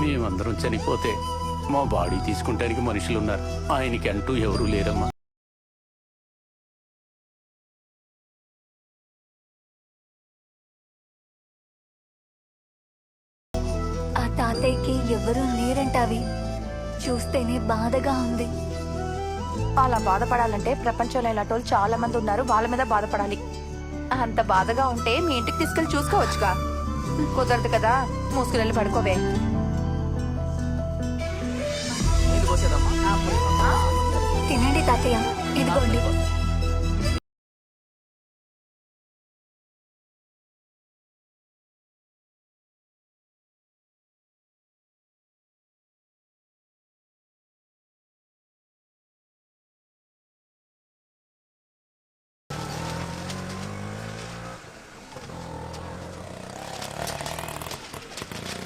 మేమందరం చనిపోతే మా బాడీ తీసుకుంటానికి మనుషులు ఉన్నారు ఆయనకి అంటూ ఎవరూ లేరమ్మా. ఆ తాతయ్యకి ఎవరూ లేరంటావి? చూస్తేనే బాధగా ఉంది. అలా బాధపడాలంటే ప్రపంచంలో ఇలాంటి వాళ్ళు చాలా మంది ఉన్నారు. వాళ్ళ మీద బాధపడాలి. అంత బాధగా ఉంటే మీ ఇంటికి తీసుకెళ్ళి చూసుకోవచ్చుగా. కుదరదు కదా. మూసుకుని పడుకోవే. పోసేదమ్మా తినండి తాతయ్య. ఇదిగోండి.